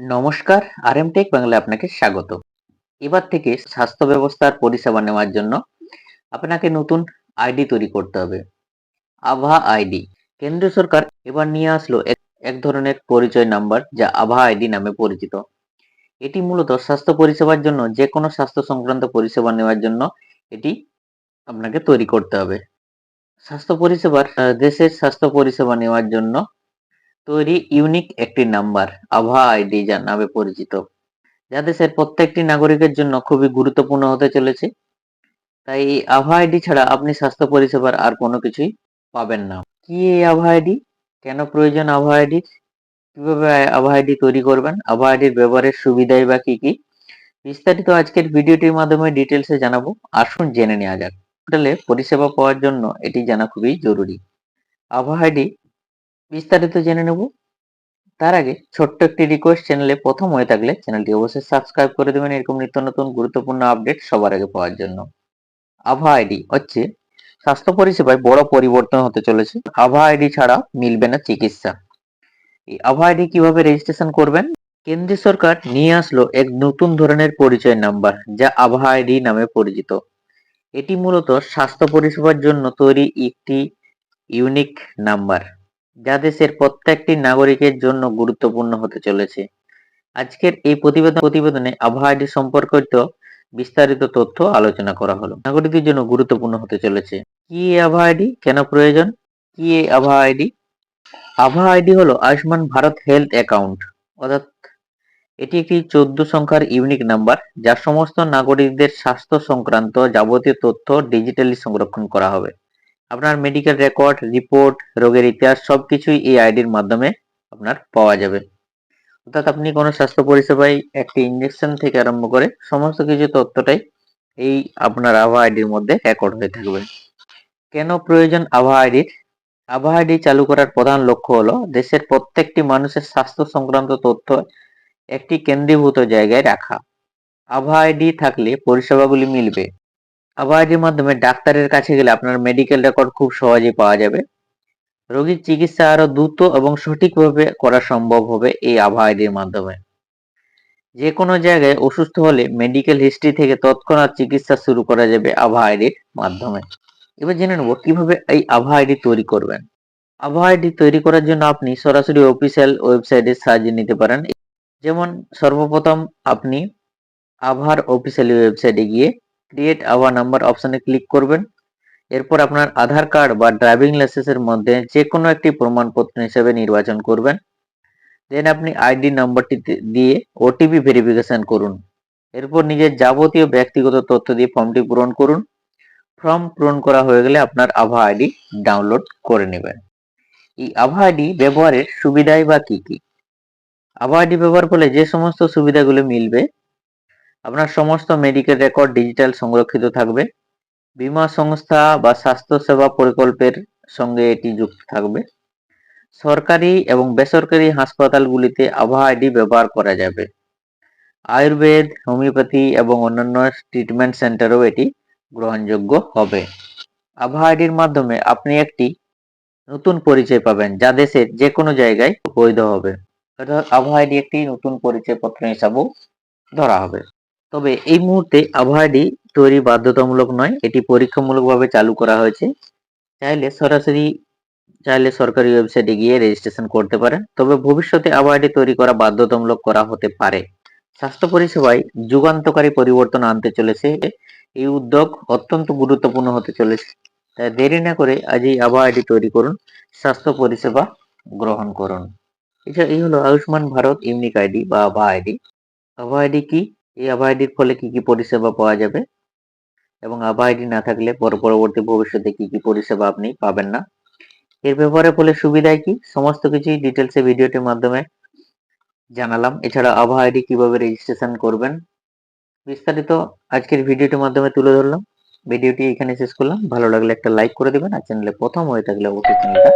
নমস্কার আর M take Bangla আপনাকে স্বাগত। এবার থেকে স্বাস্থ্য ব্যবস্থার পরিষেবা নেওয়ার জন্য আপনাকে নতুন আইডি তৈরি করতে হবে। আভা আইডি কেন্দ্র সরকার এবার নিয়ে আসলো এক- ধরনের পরিচয় নাম্বার যা আভা আইডি নামে পরিচিত। এটি মূলত স্বাস্থ্য পরিষেবার জন্য যে কোনো স্বাস্থ্য সংক্রান্ত পরিষেবা নেওয়ার জন্য এটি আপনাকে তৈরি করতে হবে। স্বাস্থ্য পরিষেবার দেশের স্বাস্থ্য পরিষেবা নেওয়ার জন্য তৈরি ইউনিক একটি নাম্বার আভা আইডি যা নামে পরিচিত, যা দেশের প্রত্যেকটি নাগরিকের জন্য খুবই গুরুত্বপূর্ণ হতে চলেছে। তাই এই আভা আইডি ছাড়া আপনি স্বাস্থ্য পরিষেবার আর কোনো কিছুই পাবেন না। কি এই আভা আইডি কেন প্রয়োজন আভা আইডির কীভাবে আভা আইডি তৈরি করবেন? আভা আইডির ব্যবহারের সুবিধাই বা কি কি? বিস্তারিত আজকের ভিডিওটির মাধ্যমে ডিটেলসে জানাব। আসুন জেনে নেওয়া যাক। হোটেলে পরিষেবা পাওয়ার জন্য এটি জানা খুবই জরুরি। আইডি বিস্তারিত জেনে নেব। তার আগে ছোট্ট একটি রিকোয়েস্ট চ্যানেলে প্রথম হয়ে থাকলে চ্যানেলটি অবশ্যই সাবস্ক্রাইব করে দেবেন। এরকম নিত্য নতুন গুরুত্বপূর্ণ আপডেট সবার আগে পাওয়ার জন্য। আভা আইডি হচ্ছে স্বাস্থ্য পরিষেবায় বড় পরিবর্তন হতে চলেছে। আভা আইডি ছাড়া মিলবে না চিকিৎসা। এই আভা আইডি কীভাবে রেজিস্ট্রেশন করবেন? কেন্দ্রীয় সরকার নিয়ে আসলো এক নতুন ধরনের পরিচয় নাম্বার যা আভা আইডি নামে পরিচিত। এটি মূলত স্বাস্থ্য পরিষেবার জন্য তৈরি একটি ইউনিক নাম্বার যা দেশের প্রত্যেকটি নাগরিকের জন্য গুরুত্বপূর্ণ হতে চলেছে। আজকের এই প্রতিবেদন প্রতিবেদনে আবহাওয়া আইডি সম্পর্কিত বিস্তারিত তথ্য আলোচনা করা হলো। নাগরিকদের জন্য গুরুত্বপূর্ণ হতে চলেছে। কি আবহাওয়া কেন প্রয়োজন? কি আবহাওয়া আইডি? আবহাওয়া আইডি হলো আয়ুষ্মান ভারত হেলথ অ্যাকাউন্ট। অর্থাৎ এটি একটি চোদ্দ সংখ্যার ইউনিক নাম্বার, যা সমস্ত নাগরিকদের স্বাস্থ্য সংক্রান্ত যাবতীয় তথ্য ডিজিটালি সংরক্ষণ করা হবে। আপনার মেডিকেল রেকর্ড রিপোর্ট রোগের ইতিহাস, সবকিছুই এই আইডির মাধ্যমে আপনার পাওয়া যাবে। অর্থাৎ আপনি কোনো স্বাস্থ্য পরিষেবায় একটি ইঞ্জেকশন থেকে আরম্ভ করে সমস্ত কিছু তথ্যটাই এই আপনার আভা আইডির মধ্যে রেকর্ড হয়ে থাকবে। কেন প্রয়োজন আভা আইডির আভা আইডি চালু করার প্রধান লক্ষ্য হলো দেশের প্রত্যেকটি মানুষের স্বাস্থ্য সংক্রান্ত তথ্য একটি কেন্দ্রীভূত জায়গায় রাখা। আভা আইডি থাকলে পরিষেবাগুলি মিলবে। আইডির মাধ্যমে ডাক্তারের কাছে গেলে আপনার মেডিকেল রেকর্ড খুব সহজেই পাওয়া যাবে। রোগীর চিকিৎসা আরও দ্রুত এবং সঠিকভাবে করা সম্ভব হবে এই আইডির মাধ্যমে। যে কোনো জায়গায় অসুস্থ হলে মেডিকেল হিস্ট্রি থেকে তৎক্ষণাৎ চিকিৎসা শুরু করা যাবে আইডির মাধ্যমে। এবার জেনে নেব কীভাবে এই আইডি তৈরি করবেন। আইডি তৈরি করার জন্য আপনি সরাসরি অফিসিয়াল ওয়েবসাইটের সাহায্য নিতে পারেন। যেমন সর্বপ্রথম আপনি আভার অফিসিয়াল ওয়েবসাইটে গিয়ে ক্রিয়েট আভা নাম্বার অপশনে ক্লিক করবেন। এরপর আপনার আধার কার্ড বা ড্রাইভিং লাইসেন্সের মধ্যে যে কোনো একটি প্রমাণপত্র হিসেবে নির্বাচন করবেন। দেন আপনি আইডি নাম্বারটি দিয়ে ওটিপি ভেরিফিকেশন করুন। এরপর নিজের যাবতীয় ব্যক্তিগত তথ্য দিয়ে ফর্মটি পূরণ করুন। ফর্ম পূরণ করা হয়ে গেলে আপনার আভা আইডি ডাউনলোড করে নেবেন। এই আভা আইডি ব্যবহারের সুবিধাই বা কি কি? আভা আইডি ব্যবহার করলে যে সমস্ত সুবিধাগুলো মিলবে আপনার সমস্ত মেডিকেল রেকর্ড ডিজিটাল সংরক্ষিত থাকবে। বীমা সংস্থা বা স্বাস্থ্য সেবা প্রকল্পের সঙ্গে এটি যুক্ত থাকবে। সরকারি এবং বেসরকারি হাসপাতালগুলিতে আভা আইডি ব্যবহার করা যাবে। আয়ুর্বেদ, হোমিওপ্যাথি এবং অন্যান্য ট্রিটমেন্ট সেন্টারেও এটি গ্রহণযোগ্য হবে। আভা আইডির মাধ্যমে আপনি একটি নতুন পরিচয় পাবেন যা দেশের যে কোনো জায়গায় বৈধ হবে। আভা আইডি একটি নতুন পরিচয়পত্র হিসাবেও ধরা হবে। তবে এই মুহূর্তে আইডি তৈরি বাধ্যতামূলক নয়, এটি পরীক্ষামূলকভাবে চালু করা হয়েছে। চাইলে সরাসরি, চাইলে সরকারি ওয়েবসাইটে গিয়ে রেজিস্ট্রেশন করতে পারেন। তবে ভবিষ্যতে আইডি তৈরি করা বাধ্যতামূলক করা হতে পারে। স্বাস্থ্য পরিষেবায় যুগান্তকারী পরিবর্তন আনতে চলেছে। এই উদ্যোগ অত্যন্ত গুরুত্বপূর্ণ হতে চলেছে। তাই দেরি না করে আজই আভা আইডি তৈরি করুন, স্বাস্থ্য পরিষেবা গ্রহণ করুন। এছাড়া এই হলো আয়ুষ্মান ভারত ইউনিক আইডি বা আভা আইডি। আভা আইডি কি? এই আভা ফলে কি কি পরিষেবা পাওয়া যাবে? এবং আইডি না থাকলে পর, পরবর্তী ভবিষ্যতে কি কি পরিষেবা আপনি পাবেন না? এর ব্যবহারের ফলে সুবিধায় কি? সমস্ত কিছুই ডিটেলসে ভিডিওটির মাধ্যমে জানালাম। এছাড়া আভা আইডি কীভাবে রেজিস্ট্রেশন করবেন? বিস্তারিত আজকের ভিডিওটির মাধ্যমে তুলে ধরলাম। ভিডিওটি এখানে শেষ করলাম। ভালো লাগলে একটা লাইক করে দেবেন আর চ্যানেলে প্রথম হয়ে থাকলে অবশ্যই চ্যানেলটা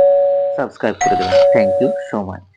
সাবস্ক্রাইব করে দেবেন। Thank you so much